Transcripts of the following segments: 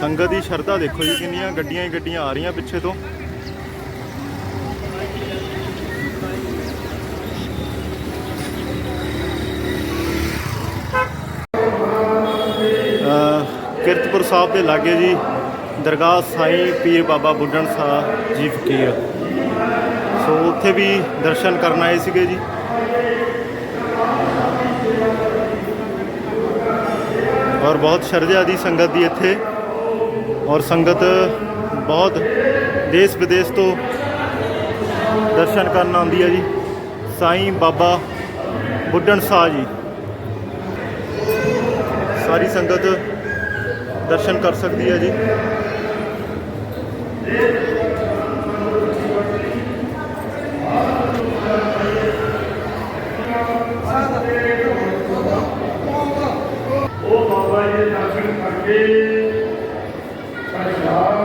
ਸੰਗਤ ਦੀ ਸ਼ਰਧਾ ਦੇਖੋ ਜੀ, ਕਿੰਨੀਆਂ ਗੱਡੀਆਂ ਹੀ ਗੱਡੀਆਂ ਆ ਰਹੀਆਂ ਪਿੱਛੇ ਤੋਂ। ਕਿਰਤਪੁਰ ਸਾਹਿਬ ਦੇ ਲਾਗੇ ਜੀ, ਦਰਗਾਹ ਸਾਈਂ ਪੀਰ ਬਾਬਾ ਬੁੱਢਣ ਸਾਹਿਬ ਜੀ ਫਕੀਰ। ਸੋ ਉੱਥੇ ਵੀ ਦਰਸ਼ਨ ਕਰਨ ਆਏ ਸੀਗੇ ਜੀ। ਔਰ ਬਹੁਤ ਸ਼ਰਧਾ ਦੀ ਸੰਗਤ ਦੀ ਇੱਥੇ। ਔਰ ਸੰਗਤ ਬਹੁਤ ਦੇਸ਼ ਵਿਦੇਸ਼ ਤੋਂ ਦਰਸ਼ਨ ਕਰਨ ਆਉਂਦੀ ਹੈ ਜੀ। ਸਾਈਂ ਬਾਬਾ ਬੁੱਢਣ ਸ਼ਾਹ ਜੀ। ਸਾਰੀ ਸੰਗਤ ਦਰਸ਼ਨ ਕਰ ਸਕਦੀ ਹੈ ਜੀ। ਉਹ ਬਾਬਾ ਜੀ ਦਰਸ਼ਨ ਕਰਕੇ Thank you.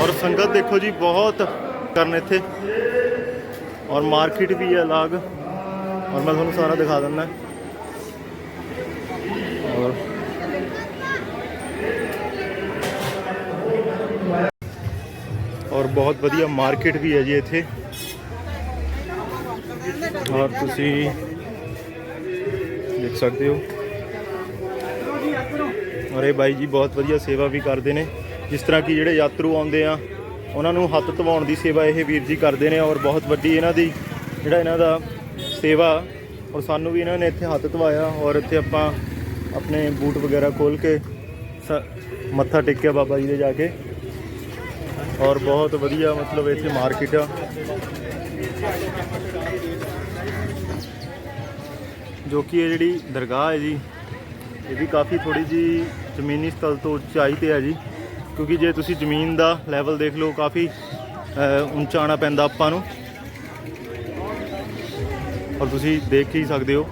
ਔਰ ਸੰਗਤ ਦੇਖੋ ਜੀ, ਬਹੁਤ ਕਰਨ ਇੱਥੇ। ਔਰ ਮਾਰਕੀਟ ਵੀ ਹੈ ਅਲੱਗ। ਔਰ ਮੈਂ ਤੁਹਾਨੂੰ ਸਾਰਾ ਦਿਖਾ ਦਿੰਦਾ। ਔਰ ਔਰ ਬਹੁਤ ਵਧੀਆ ਮਾਰਕੀਟ ਵੀ ਹੈ ਜੀ ਇੱਥੇ। ਔਰ ਤੁਸੀਂ ਦੇਖ ਸਕਦੇ ਹੋ। ਔਰ ਇਹ ਬਾਈ ਜੀ ਬਹੁਤ ਵਧੀਆ ਸੇਵਾ ਵੀ ਕਰਦੇ ਨੇ। ਜਿਸ ਤਰ੍ਹਾਂ ਕਿ ਜਿਹੜੇ ਯਾਤਰੂ ਆਉਂਦੇ ਆ, ਉਹਨਾਂ ਨੂੰ ਹੱਥ ਧਵਾਉਣ ਦੀ ਸੇਵਾ ਇਹ ਵੀਰ ਜੀ ਕਰਦੇ ਨੇ ਔਰ ਬਹੁਤ ਵੱਡੀ ਇਹਨਾਂ ਦੀ ਜਿਹੜਾ ਇਹਨਾਂ ਦਾ ਸੇਵਾ ਔਰ ਸਾਨੂੰ ਵੀ ਇਹਨਾਂ ਨੇ ਇੱਥੇ ਹੱਥ ਧਵਾਇਆ ਔਰ ਇੱਥੇ ਆਪਾਂ ਆਪਣੇ ਬੂਟ ਵਗੈਰਾ ਖੋਲ ਕੇ ਸ- ਮੱਥਾ ਟੇਕਿਆ ਬਾਬਾ ਜੀ ਦੇ ਜਾ ਕੇ ਔਰ ਬਹੁਤ ਵਧੀਆ ਮਤਲਬ ਇੱਥੇ ਮਾਰਕੀਟ ਆ। ਜੋ ਕਿ ਇਹ ਜਿਹੜੀ ਦਰਗਾਹ ਹੈ ਜੀ, ਇਹ ਵੀ ਕਾਫੀ ਥੋੜੀ ਜੀ ਜ਼ਮੀਨੀ ਸਤਲ ਤੋਂ ਉਚਾਈ ਤੇ ਹੈ ਜੀ। ਕਿਉਂਕਿ ਜੇ ਤੁਸੀਂ ਜ਼ਮੀਨ ਦਾ ਲੈਵਲ ਦੇਖ ਲਓ, ਕਾਫੀ ਉੱਚਾ ਆਉਣਾ ਪੈਂਦਾ ਆਪਾਂ ਨੂੰ। ਔਰ ਤੁਸੀਂ ਦੇਖ ਹੀ ਸਕਦੇ ਹੋ।